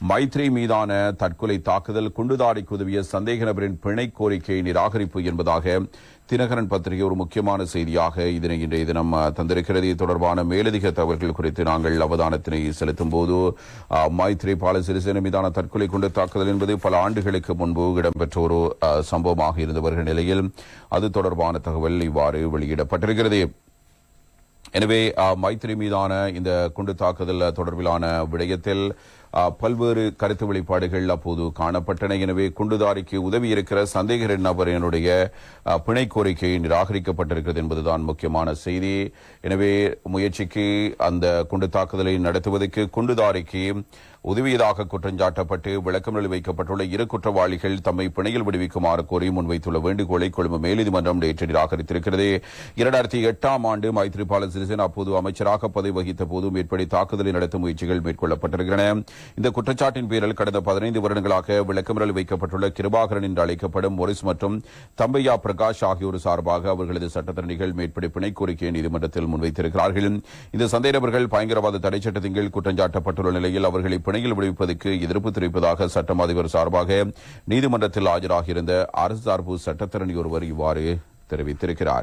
மைத்ரி மீதான தற்கொலை தாக்குதல் குண்டுதாடிக்கு உதவிய சந்தேக நபரின் பிணை கோரிக்கை நிராகரிப்பு என்பதாக தினகரன் பத்திரிகை ஒரு முக்கியமான செய்தியாக இதனை இன்றைய தினம் தந்திருக்கிறது. இது தொடர்பான மேலதிக தகவல்கள் குறித்து நாங்கள் அவதானத்தினை செலுத்தும் போது மைத்ரி பால சிறிசேன மீதான தற்கொலை குண்டு தாக்குதல் என்பது பல ஆண்டுகளுக்கு முன்பு இடம்பெற்ற ஒரு சம்பவமாக இருந்து வருகிற நிலையில் அது தொடர்பான தகவல் இவ்வாறு வெளியிடப்பட்டிருக்கிறது. எனவே மைத்ரி மைத்திரி மீதான இந்த குண்டு தாக்குதல் தொடர்பிலான விடயத்தில் பல்வேறு கருத்து வெளிப்பாடுகள் அப்போது காணப்பட்டன. எனவே குண்டுதாரிக்கு உதவி இருக்கிற சந்தேக நபரினுடைய பிணை கோரிக்கை நிராகரிக்கப்பட்டிருக்கிறது என்பதுதான் முக்கியமான செய்தி. எனவே முயற்சிக்கு அந்த குண்டு தாக்குதலை நடத்துவதற்கு குண்டுதாரிக்கு உதவியதாக குற்றஞ்சாட்டப்பட்டு விளக்கமளி வைக்கப்பட்டுள்ள இரு குற்றவாளிகள் தம்மை பிணையில் விடுவிக்குமாறு கோரி முன்வைத்துள்ள வேண்டுகோளை கொழும்பு மேல்நீதிமன்றம் நேற்று நிராகரித்திருக்கிறது. இரண்டாயிரத்தி எட்டாம் ஆண்டு மைத்ரிபால சிறிசேனா அப்போது அமைச்சராக பதவி வகித்த போதும் மேற்படி தாக்குதலை நடத்தும் முயற்சிகள் மேற்கொள்ளப்பட்டிருக்கின்றன. இந்த குற்றச்சாட்டின் பேரில் கடந்த பதினைந்து வருடங்களாக விளக்கமறல் வைக்கப்பட்டுள்ள கிருபாகரன் என்று அழைக்கப்படும் மொரிஸ் மற்றும் தம்பையா பிரகாஷ் ஆகியோர் சார்பாக அவர்களது சட்டத்தரணிகள் மேற்படி பிணை கோரிக்கையை நீதிமன்றத்தில் முன்வைத்திருக்கிறார்கள். இந்த சந்தேகநபர்கள் பயங்கரவாத தடை சட்டத்தின் கீழ் குற்றஞ்சாட்டப்பட்டுள்ள நிலையில் அவர்களை பிணையில் விடுவிப்பதற்கு எதிர்ப்பு தெரிவிப்பதாக சட்டம் அதிபர் சார்பாக நீதிமன்றத்தில் ஆஜராகியிருந்த அரசு சார்பு சட்டத்தரணி ஒருவர் இவ்வாறு தெரிவித்திருக்கிறார்.